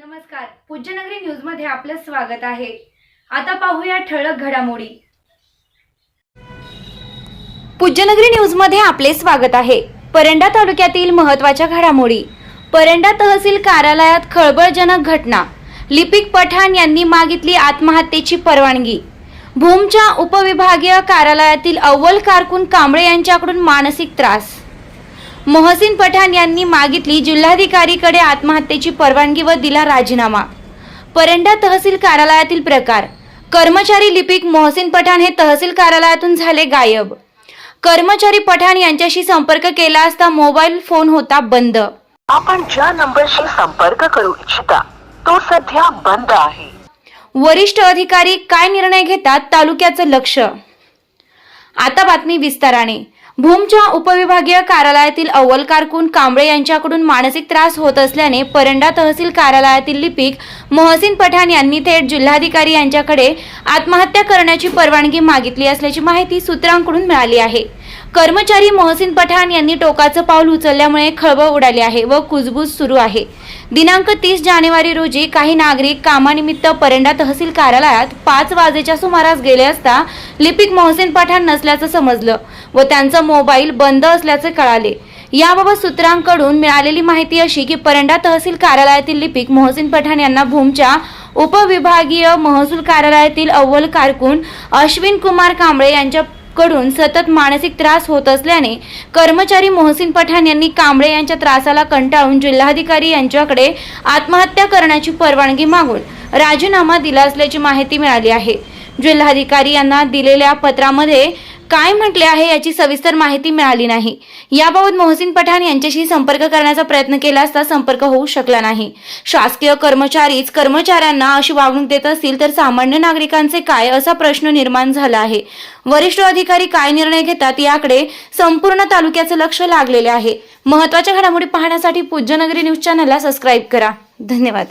नमस्कार. पूज्यनगरी न्यूजमध्ये आपलं स्वागत आहे. आता पाहूया ठळक घडामोडी. पूज्यनगरी न्यूजमध्ये आपले स्वागत आहे. परंडा तालुक्यातील महत्त्वाच्या घडामोडी. परंडा तहसील कार्यालयात खळबळजनक घटना. लिपिक पठाण यांनी मागितली आत्महत्येची परवानगी. भूमच्या उपविभागीय कार्यालयातील अव्वल कारकून कांबळे यांच्याकडून मानसिक त्रास. मोहसिन पठाण यांनी मागितली जिल्हाधिकारीकडे आत्महत्येची परवानगी व दिला राजीनामा. परंडा तहसील कार्यालयातील प्रकार. कर्मचारी लिपिक मोहसिन पठाण हे तहसील कार्यालयातून झाले गायब. कर्मचारी पठाण यांच्याशी संपर्क केला असता मोबाईल फोन होता बंद. आपण ज्या नंबरशी संपर्क करू इच्छिता तो सध्या बंद आहे. वरिष्ठ अधिकारी काय निर्णय घेतात तालुक्याचं लक्ष. आता बातमी विस्ताराने. भूमच्या उपविभागीय कार्यालयातील अव्वल कारकून कांबळे यांच्याकडून मानसिक त्रास होत असल्याने परंडा तहसील कार्यालयातील लिपिक मोहसिन पठाण यांनी थेट जिल्हाधिकारी यांच्याकडे आत्महत्या करण्याची परवानगी मागितली असल्याची माहिती सूत्रांकडून मिळाली आहे. कर्मचारी मोहसिन पठाण यांनी टोकाचं पाऊल उचलल्यामुळे खळबळ उडाली आहे व कुजबूज सुरू आहे. दिनांक तीस जानेवारी रोजी काही नागरिक कामानिमित्त परंडा तहसील कार्यालयात पाच वाजेच्या सुमारास गेले असता लिपिक मोहसिन पठाण नसल्याचं समजलं. व त्यांचा मोबाईल बंद असल्याचे कळाले. याबाबत सूत्रांकडून मिळालेली माहिती अशी की परंडा तहसील कार्यालयातील लिपिक मोहसिन पठाण यांना भूमच्या उपविभागीय महसूल कार्यालयातील अव्वल कारकून अश्विन कुमार कांबळे यांच्या कडून सतत मानसिक त्रास होत असल्याने कर्मचारी मोहसिन पठाण यांनी कांबळे यांच्या त्रासाला कंटाळून जिल्हाधिकारी यांच्याकडे आत्महत्या करण्याची परवानगी मागून राजीनामा दिला असल्याची माहिती मिळाली आहे. जिल्हाधिकारी यांना दिलेल्या पत्रामध्ये काय म्हटले आहे याची सविस्तर माहिती मिळाली नाही. याबाबत मोहसिन पठाण यांच्याशी संपर्क करण्याचा प्रयत्न केला असता संपर्क होऊ शकला नाही. शासकीय कर्मचारीच कर्मचाऱ्यांना अशी वागणूक देत असतील तर सामान्य नागरिकांचे काय असा प्रश्न निर्माण झाला आहे? वरिष्ठ अधिकारी काय निर्णय घेतात याकडे संपूर्ण तालुक्याचं लक्ष लागलेले आहे. महत्त्वाच्या घडामोडी पाहण्यासाठी पूज्यनगरी न्यूज चॅनलला सबस्क्राईब करा. धन्यवाद.